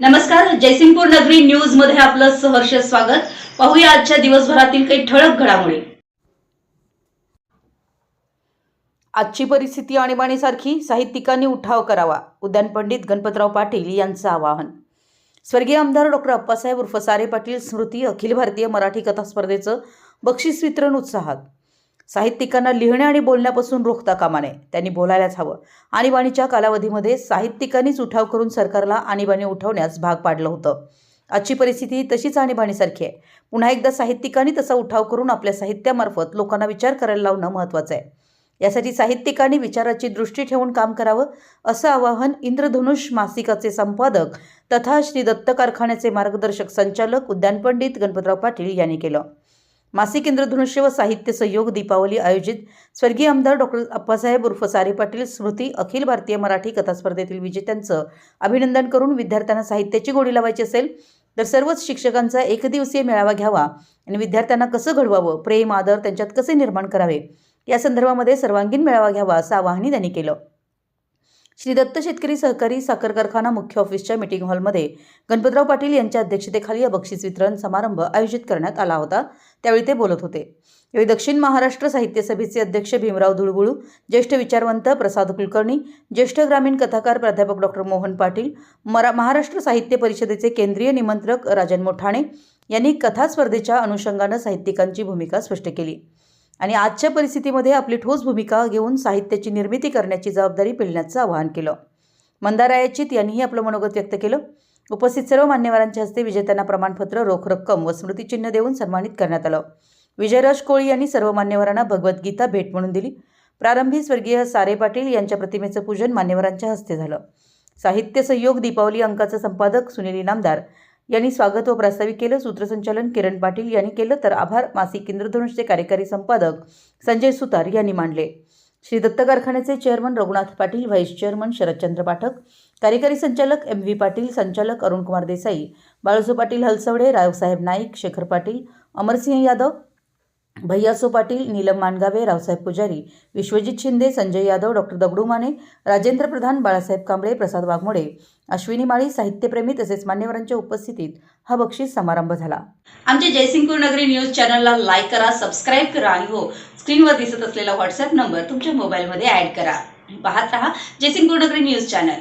नमस्कार जयसिंगपूर नगरी न्यूजमध्ये आपलं सहर्ष स्वागत. पाहूया आजच्या दिवसभरातील काही ठळक घडामोडी. आजची परिस्थिती आणीबाणीसारखी साहित्यिकांनी उठाव करावा. उद्यान पंडित गणपतराव पाटील यांचं आवाहन. स्वर्गीय आमदार डॉक्टर अप्पासाहेब उर्फ सारे पाटील स्मृती अखिल भारतीय मराठी कथा स्पर्धेचं बक्षीस वितरण उत्साहात. साहित्यिकांना लिहिण्या आणि बोलण्यापासून रोखता कामा नये. त्यांनी बोलायलाच हवं. आणीबाणीच्या कालावधीमध्ये साहित्यिकांनीच उठाव करून सरकारला आणीबाणी उठवण्यास भाग पाडलं होतं. आजची परिस्थिती तशीच आणीबाणीसारखी आहे. पुन्हा एकदा साहित्यिकांनी तसा उठाव करून आपल्या साहित्यामार्फत लोकांना विचार करायला लावणं महत्त्वाचं आहे. यासाठी साहित्यिकांनी विचाराची दृष्टी ठेवून काम करावं असं आवाहन इंद्रधनुष मासिकाचे संपादक तथा श्री दत्त कारखान्याचे मार्गदर्शक संचालक उद्यानपंडित गणपतराव पाटील यांनी केलं. मासिक इंद्रधनुष्य व साहित्य सहयोग दीपावली आयोजित स्वर्गीय आमदार डॉक्टर अप्पासाहेब उर्फ सारे पाटील स्मृती अखिल भारतीय मराठी कथा स्पर्धेतील विजेत्यांचं अभिनंदन करून विद्यार्थ्यांना साहित्याची गोडी लावायची असेल तर सर्वच शिक्षकांचा एकदिवसीय मेळावा घ्यावा आणि विद्यार्थ्यांना कसं घडवावं प्रेम आदर त्यांच्यात कसे निर्माण करावे या संदर्भामध्ये सर्वांगीण मेळावा घ्यावा असं आवाहनही त्यांनी केलं. श्री दत्त शेतकरी सहकारी साखर कारखाना मुख्य ऑफिसच्या मीटिंग हॉलमध्ये गणपतराव पाटील यांच्या अध्यक्षतेखाली या बक्षीस वितरण समारंभ आयोजित करण्यात आला होता. त्यावेळी ते बोलत होते. यावेळी दक्षिण महाराष्ट्र साहित्य सभेचे अध्यक्ष भीमराव धुळगुळू ज्येष्ठ विचारवंत प्रसाद कुलकर्णी ज्येष्ठ ग्रामीण कथाकार प्राध्यापक डॉक्टर मोहन पाटील मरा महाराष्ट्र साहित्य परिषदेचे केंद्रीय निमंत्रक राजन मोठाणे यांनी कथा स्पर्धेच्या अनुषंगानं साहित्यिकांची भूमिका स्पष्ट केली. आणि आजच्या परिस्थितीमध्ये आपली ठोस भूमिका घेऊन साहित्याची निर्मिती करण्याची जबाबदारी पेलण्याचं आवाहन केलं. मंदारायाचित यांनीही आपलं मनोगत व्यक्त केलं. उपस्थित सर्व मान्यवरांच्या हस्ते विजेत्यांना प्रमाणपत्र रोख रक्कम व स्मृतिचिन्ह देऊन सन्मानित करण्यात आलं. विजयराज कोळी यांनी सर्व मान्यवरांना भगवद्गीता भेट म्हणून दिली. प्रारंभी स्वर्गीय सारे पाटील यांच्या प्रतिमेचं पूजन मान्यवरांच्या हस्ते झालं. साहित्य सहयोग दीपावली अंकाचं संपादक सुनील इनामदार यांनी स्वागत व प्रास्ताविक केलं. सूत्रसंचालन किरण पाटील यांनी केलं. तर आभार. मासिक इंद्रधनुषचे कार्यकारी संपादक संजय सुतार यांनी मांडले. श्री दत्त कारखान्याचे chairman Raghunath Patil vice chairman Sharadchandra Pathak कार्यकारी संचालक एम व्ही पाटील संचालक अरुणकुमार देसाई बाळूसू पाटील हलसवडे रावसाहेब नाईक शेखर पाटील अमरसिंह यादव भैयासो पाटील नीलम मानगावे रावसाहेब पुजारी विश्वजित शिंदे संजय यादव डॉक्टर दगडू माने राजेंद्र प्रधान बाळासाहेब कांबळे प्रसाद वाघमोडे अश्विनी माळी साहित्यप्रेमी तसेच मान्यवरांच्या उपस्थितीत हा बक्षीस समारंभ झाला. आमच्या जयसिंगपूर नगरी न्यूज चॅनलला लाईक करा सबस्क्राईब करा आणि हो स्क्रीनवर दिसत असलेला व्हॉट्सअप नंबर तुमच्या मोबाईलमध्ये ऍड करा. पाहत रहा जयसिंगपूर नगरी न्यूज चॅनल.